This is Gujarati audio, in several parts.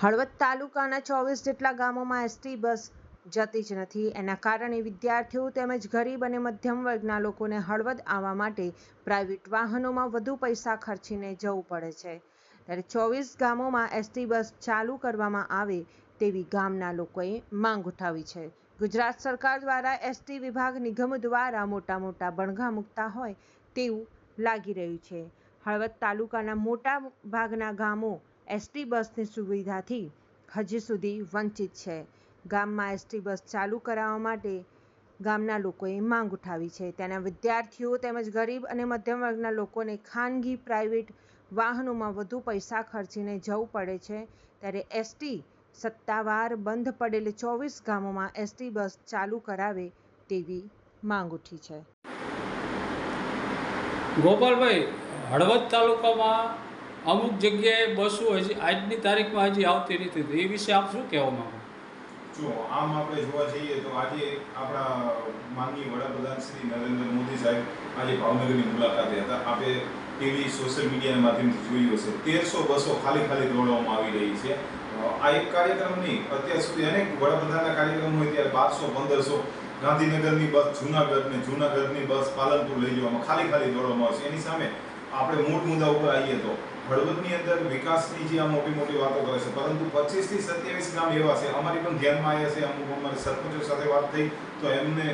હળવદ તાલુકાના ચોવીસ જેટલા ગામોમાં એસટી બસ જતી જ નથી. એના કારણે વિદ્યાર્થીઓ તેમજ ગરીબ અને મધ્યમ વર્ગના લોકોને હળવદ આવવા માટે પ્રાઇવેટ વાહનોમાં વધુ પૈસા ખર્ચીને જવું પડે છે. ત્યારે ચોવીસ ગામોમાં એસટી બસ ચાલુ કરવામાં આવે તેવી ગામના લોકોએ માંગ ઉઠાવી છે. ગુજરાત સરકાર દ્વારા એસટી વિભાગ નિગમ દ્વારા મોટા મોટા બણગા મૂકતા હોય તેવું લાગી રહ્યું છે. હળવદ તાલુકાના મોટા ભાગના ગામો એસટી બસની સુવિધાથી હજી સુધી વંચિત છે. ગામમાં એસટી બસ ચાલુ કરાવવા માટે ગામના લોકોએ માંગ ઉઠાવી છે. ત્યાંના વિદ્યાર્થીઓ તેમજ ગરીબ અને મધ્યમ વર્ગના લોકોને ખાનગી, પ્રાઇવેટ વાહનોમાં વધુ પૈસા ખર્ચીને જવું પડે છે. ત્યારે એસટી સત્તાવાર બંધ પડેલ ચોવીસ ગામોમાં એસટી બસ ચાલુ કરાવે તેવી માંગ ઉઠી છે. ગોપાલભાઈ, હળવદ તાલુકામાં અમુક જગ્યાએ બસો હજી આજની તારીખમાં હજી આવતી નથી એ વિશે આપ શું કહેવા માંગો? જો, આમ આપણે જોવા જઈએ તો આજે આપણા માનનીય વડાપ્રધાન શ્રી નરેન્દ્ર મોદી સાહેબ આજે ભાવનગરની મુલાકાતે હતા. આપણે ટીવી, સોશિયલ મીડિયાના માધ્યમથી જોયું હશે. તેરસો બસો ખાલી ખાલી દોડવામાં આવી રહી છે. આ એક કાર્યક્રમ નહીં, અત્યાર સુધી અનેક વડાપ્રધાનના કાર્યક્રમ હોય ત્યારે બારસો, પંદરસો ગાંધીનગરની બસ, જુનાગઢ ને જુનાગઢની બસ પાલનપુર લઈ જવામાં ખાલી ખાલી દોડવામાં આવશે. એની સામે આપણે મૂળ મુદ્દા ઉપર આવીએ તો હળવદની અંદર વિકાસની જે આ મોટી મોટી વાતો કરે છે, પરંતુ પચીસથી સત્યાવીસ ગામ એવા છે, અમારી પણ ધ્યાનમાં આવ્યા છે, અમુક અમારી સરપંચો સાથે વાત થઈ, તો એમને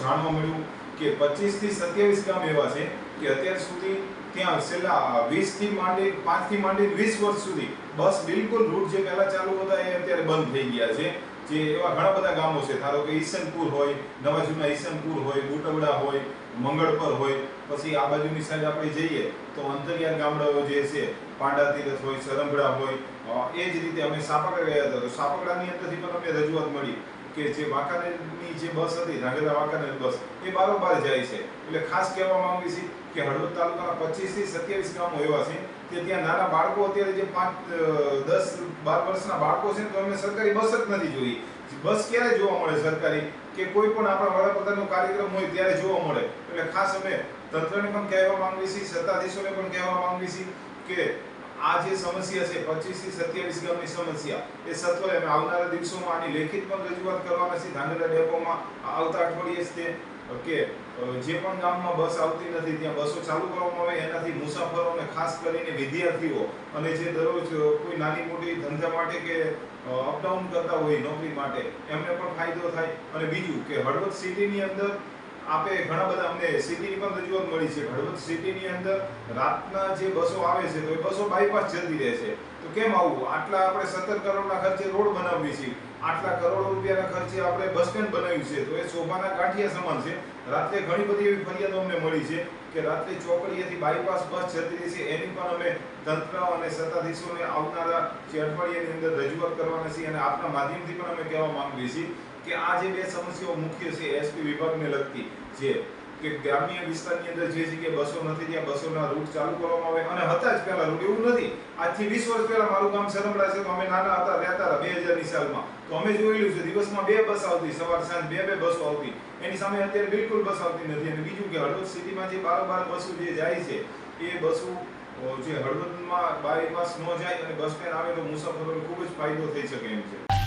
જાણવા મળ્યું કે પચીસથી સત્યાવીસ ગામ એવા છે કે અત્યાર સુધી ત્યાં છેલ્લા વીસથી માંડી પાંચથી માંડી વીસ વર્ષ સુધી બસ બિલકુલ રૂટ જે પહેલા ચાલુ હતા એ અત્યારે બંધ થઈ ગયા છે. જે એવા ઘણા બધા ગામો છે, ધારો કે ઈસનપુર હોય નવા જૂના ઈસનપુર હોય, બુટવડા હોય, મંગળપર હોય, પછી આ બાજુની સાઈડ આપણે જઈએ, તો અંતરિયાળ ગામડાઓ જે છે, પાંડા તીરથ હોય, સરંગડા હોય એ જ રીતે અમે સાપકડા ગયા હતા. તો સાપકડાની અંદરથી પણ અમને રજૂઆત મળી. કે જે વાંકાનેરની જે બસ હતી ધાંગધ્રા વાંકાનેર બસ, એ બારોબાર જાય છે. એટલે ખાસ કહેવા માંગી છે કે હળવદ તાલુકાના પચીસથી સત્યાવીસ ગામો એવા છે કે ત્યાં નાના બાળકો અત્યારે જે પાંચ દસ, બાર વર્ષના બાળકો છે તો એમને સરકારી બસ જ નથી જોઈ. બસ ક્યારે જોવા મળે સરકારી? કે કોઈ પણ આપણા વડાપ્રધાનનો કાર્યક્રમ હોય ત્યારે જોવા મળે. એટલે ખાસ અમે તંત્રને પણ કહેવા માંગીએ છીએ સત્તાધીશોને પણ કહેવા માંગીએ છીએ કે આ જે સમસ્યા છે, પચીસથી સત્યાવીસ ગામની સમસ્યા, એ સત્વરે અમે આવનારા દિવસોમાં આની લેખિત પણ રજૂઆત કરવાના છે ધાંગધ્રા ડેપોમાં આવતા અઠવાડિયે કે જે પણ ગામમાં બસ આવતી નથી, ત્યાં બસો ચાલુ કરવામાં આવે, એનાથી મુસાફરોને ખાસ કરીને વિદ્યાર્થીઓ અને જે દરરોજ કોઈ નાની મોટી ધંધા માટે કે અપડાઉન કરતા હોય નોકરી માટે, એમને પણ ફાયદો થાય. અને બીજું કે હળવદ સિટીની અંદર આપે ઘણા બધા અમને સિટીની પણ રજૂઆત મળી છે. હળવદ સિટીની અંદર રાતના જે બસો આવે છે તો એ બસો બાયપાસ જતી રહે છે તો કેમ આવવું આટલા આપણે સત્તર કરોડના ખર્ચે રોડ બનાવીએ છીએ આટલા કરોડો રૂપિયાના ખર્ચે આપણે બસ સ્ટેન્ડ બનાવ્યું છે, તો એ શોભાના ગાંઠિયા સમાન છે. રાત્રે ઘણી બધી એવી ફરિયાદો અમને મળી છે કે રાત્રે ચોકડીએથી બાયપાસ બસ જતી રહી છે, એની પણ અમે તંત્ર અને સત્તાધીશોને આવનારા જે અઠવાડિયાની અંદર રજૂઆત કરવાના છીએ અને આપના માધ્યમથી પણ અમે કહેવા માંગીએ છીએ કે આ જે બે સમસ્યાઓ મુખ્ય છે, એસપી વિભાગને લગતી જે કે ગ્રામ્ય વિસ્તારની અંદર જે જગ્યાએ બસો નથી, ત્યાં બસોના રૂટ ચાલુ કરવામાં આવે. અને હતા જ પહેલા રૂટ એવું નથી. આજથી વીસ વર્ષ પહેલા મારું ગામ સરમડા છે, તો અમે નાના હતા, રહેતા હતા બે હજારની સાલમાં. તો અમે જોયેલું છે, દિવસમાં બે બસ આવતી, સવાર સાંજ બે બે બસો આવતી. એની સામે અત્યારે બિલકુલ બસ આવતી નથી. અને બીજું કે હળવદ સિટીમાં જે બારોબાર બસો જે જાય છે, એ બસો જે હળવદમાં બાયપાસ ન જાય અને બસ સ્ટેન્ડ આવે તો મુસાફરોને ખૂબ જ ફાયદો થઈ શકે એમ છે.